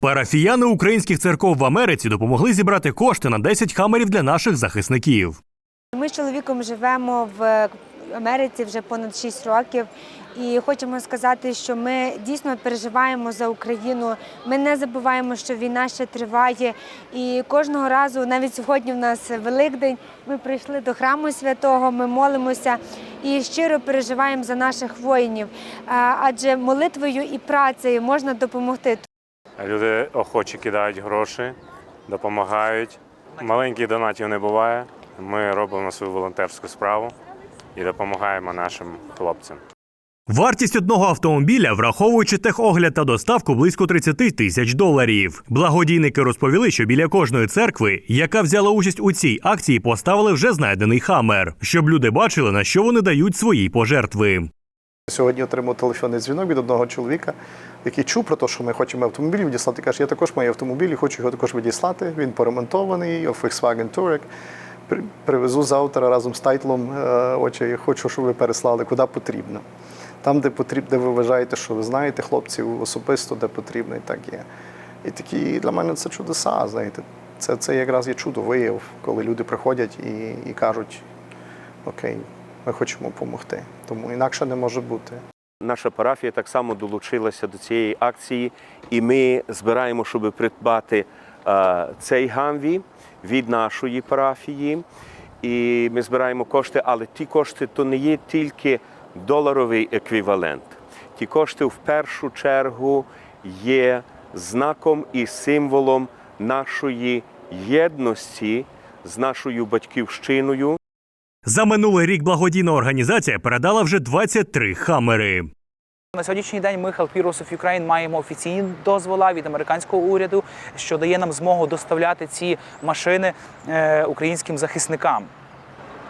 Парафіяни українських церков в Америці допомогли зібрати кошти на 10 хамерів для наших захисників. Ми з чоловіком живемо в Америці вже понад 6 років. І хочемо сказати, що ми дійсно переживаємо за Україну. Ми не забуваємо, що війна ще триває. І кожного разу, навіть сьогодні в нас Великдень, ми прийшли до храму святого, ми молимося і щиро переживаємо за наших воїнів. Адже молитвою і працею можна допомогти. Люди охоче кидають гроші, допомагають. Маленьких донатів не буває. Ми робимо свою волонтерську справу і допомагаємо нашим хлопцям. Вартість одного автомобіля, враховуючи техогляд та доставку, близько 30 тисяч доларів. Благодійники розповіли, що біля кожної церкви, яка взяла участь у цій акції, поставили вже знайдений хамер, щоб люди бачили, на що вони дають свої пожертви. Сьогодні отримав телефонний дзвінок від одного чоловіка, який чув про те, що ми хочемо автомобіль відіслати. Каже, я також маю автомобіль і хочу його також відіслати. Він поремонтований, Volkswagen Touareg. При- Привезу завтра разом з тайтлом е, очі. Хочу, щоб ви переслали куди потрібно. Там, де потрібно, де ви вважаєте, що ви знаєте хлопців особисто, де потрібно, і так є. І такі для мене це чудеса, знаєте. Це, це якраз є чудо вияв, коли люди приходять і, і кажуть, окей, ми хочемо допомогти. Тому інакше не може бути. Наша парафія так само долучилася до цієї акції, і ми збираємо, щоб придбати е, цей гамві від нашої парафії. І ми збираємо кошти, але ті кошти то не є тільки доларовий еквівалент. Ті кошти в першу чергу є знаком і символом нашої єдності з нашою батьківщиною. За минулий рік благодійна організація передала вже 23 хамери. На сьогоднішній день ми Help Heroes of Ukraine маємо офіційні дозвола від американського уряду, що дає нам змогу доставляти ці машини е, українським захисникам.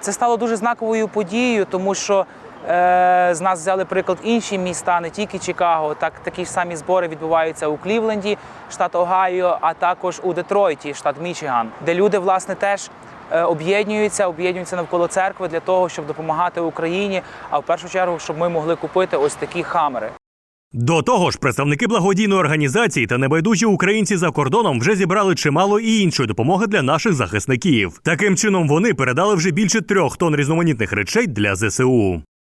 Це стало дуже знаковою подією, тому що е, з нас взяли приклад інші міста, не тільки Чикаго. Так такі ж самі збори відбуваються у Клівленді, штат Огайо, а також у Детройті, штат Мічиган, де люди власне теж об'єднуються, об'єднуються навколо церкви для того, щоб допомагати Україні. А в першу чергу, щоб ми могли купити ось такі хамери. До того ж, представники благодійної організації та небайдужі українці за кордоном вже зібрали чимало і іншої допомоги для наших захисників. Таким чином вони передали вже більше трьох тонн різноманітних речей для ЗСУ.